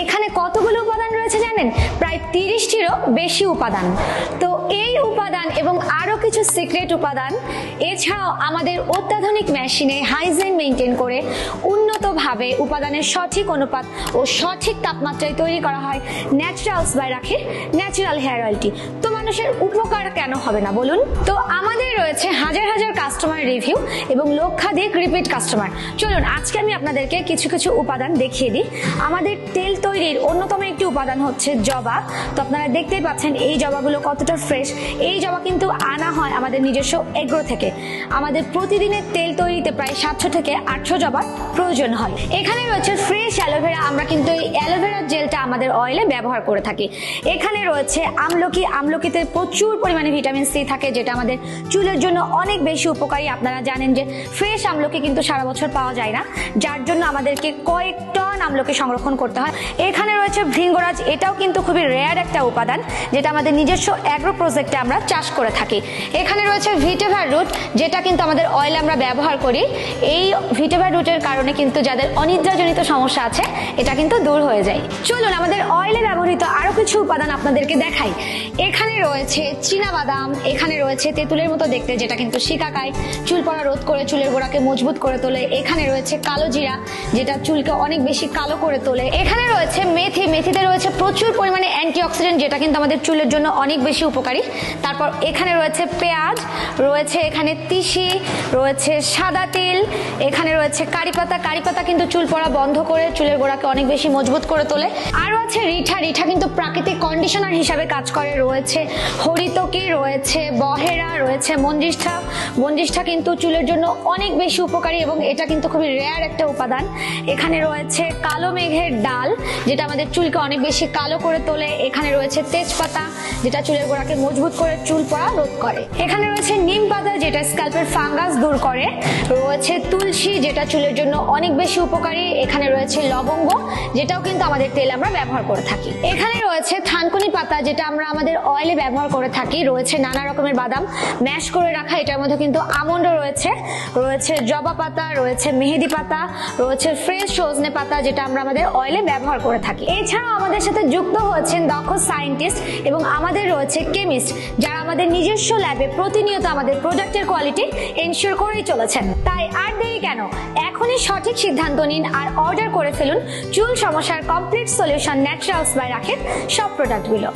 এখানে কতগুলো উপাদান রয়েছে জানেন? প্রায় তিরিশটিরও বেশি উপাদান। তো এই উপাদান এবং আরও কিছু সিক্রেট উপাদান, এছাড়াও আমাদের অত্যাধুনিক মেশিনে হাইজেন মেনটেন করে উন্নতভাবে উপাদানের সঠিক অনুপাত ও সঠিক তাপমাত্রায় তৈরি করা হয় ন্যাচারালস বাই রাখে ন্যাচারাল হেয়ার অয়েলটি। তো মানুষের উপকার কেন হবে না বলুন? তো আমাদের রয়েছে হাজার হাজার কাস্টমার রিভিউ এবং লক্ষাধিক রিপিট কাস্টমার চলুন, আজকে আমি আপনাদেরকে কিছু কিছু উপাদান দেখিয়ে দিই। আমাদের তেল তৈরির অন্যতম একটি উপাদান হচ্ছে জবা। তো আপনারা দেখতেই পাচ্ছেন, এই জবাগুলো কতটা ফ্রেশ এই জবা কিন্তু আনা হয় আমাদের নিজস্ব এগ্রো থেকে। আমাদের প্রতিদিনের তেল তৈরিতে প্রায় সাতশো থেকে আটশো জবার প্রয়োজন হয়। এখানে রয়েছে ফ্রেশ অ্যালোভেরা আমরা কিন্তু এই অ্যালোভেরার জেলটা আমাদের অয়েলে ব্যবহার করে থাকি। এখানে রয়েছে আমলকি। আমলকিতে প্রচুর পরিমাণে ভিটামিন সি থাকে, যেটা আমাদের চুলের জন্য অনেক বেশি উপকারী। আপনারা জানেন যে ফ্রেশ আমলকি কিন্তু সারা বছর পাওয়া যায় না, যার জন্য আমাদেরকে কয়েক টন আমলকি সংরক্ষণ করতে হয়। এখানে রয়েছে ভৃঙ্গরাজ, এটাও কিন্তু খুবই রেয়ার একটা উপাদান, যেটা আমাদের নিজস্ব অ্যাগ্রো প্রজেক্টে আমরা চাষ করে থাকি। এখানে রয়েছে ভিটেভার রুট যেটা কিন্তু আমাদের অয়েল আমরা ব্যবহার করি। এই ভিটেভার রুটের কারণে কিন্তু যাদের অনিদ্রাজনিত সমস্যা আছে, এটা কিন্তু দূর হয়ে যায়। চলুন, আমাদের অয়েলে ব্যবহৃত আরও কিছু উপাদান আপনাদেরকে দেখাই। রয়েছে বাদাম এখানে রয়েছে তেঁতুলের মতো দেখতে, যেটা কিন্তু শিকাকায় চুল পড়া রোধ করে চুলের গোড়াকে মজবুত করে তোলে। এখানে রয়েছে কালো জিরা, যেটা চুলকে অনেক বেশি কালো করে তোলে। এখানে রয়েছে মেথি, মেথিতে রয়েছে প্রচুর পরিমাণে অ্যান্টিঅক্সিডেন্ট, যেটা কিন্তু আমাদের চুলের জন্য অনেক বেশি উপকারী। তারপর এখানে রয়েছে পেঁয়াজ, রয়েছে এখানে তিসি, রয়েছে সাদা তিল, এখানে রয়েছে কারি পাতা কারি পাতা কিন্তু চুল পড়া বন্ধ করে চুলের গোড়াকে অনেক বেশি মজবুত করে তোলে। আরও আছে রিঠা রিঠা কিন্তু প্রাকৃতিক কন্ডিশনার হিসাবে কাজ করে। রয়েছে হরিতকি রয়েছে রয়েছে মঞ্জিষ্ঠা মঞ্জিষ্ঠা কিন্তু চুলের জন্য অনেক বেশি উপকারী এবং এটা কিন্তু খুবই রেয়ার একটা উপাদান। এখানে রয়েছে কালো মেঘের ডাল, যেটা আমাদের চুলকে অনেক বেশি কালো করে তোলে। এখানে রয়েছে তেজপাতা, যেটা চুলের গোড়াকে মজবুত করে চুল পড়া রোধ করে। এখানে রয়েছে নিম পাতা, যেটা স্ক্যাল্পের ফাঙ্গাস দূর করে। রয়েছে তুলসী, যেটা চুলের জন্য অনেক বেশি উপকারী। এখানে রয়েছে লবঙ্গ, যেটাও কিন্তু আমাদের তেল আমরা ব্যবহার করে থাকি। এখানে রয়েছে থানকুনি পাতা, যেটা আমরা আমাদের অয়েলে ব্যবহার করে থাকি। রয়েছে নানা রকমের বাদাম। ম্যাশ করে রাখা, এটার মধ্যে কিন্তু আমন্ডও রয়েছে। রয়েছে জবা পাতা, রয়েছে মেহেদি পাতা, রয়েছে ফ্রেশ সজনে পাতা, যেটা আমরা আমাদের অয়েলে ব্যবহার করে থাকি। এছাড়াও আমাদের সাথে যুক্ত হচ্ছেন দক্ষ সায়েন্টিস্ট এবং আমাদের রয়েছে কেমিস্ট যারা আমাদের নিজস্ব ল্যাবে প্রতিনিয়ত আমাদের প্রোডাক্টের কোয়ালিটি এনশিওর করেই চলেছেন। তাই আর দেরি কেন? এখনই সঠিক সিদ্ধান্ত নিন আর অর্ডার করে ফেলুন। চুল সমস্যার কমপ্লিট সলিউশন ন্যাচারালস বাই রাখেন সব প্রোডাক্টগুলো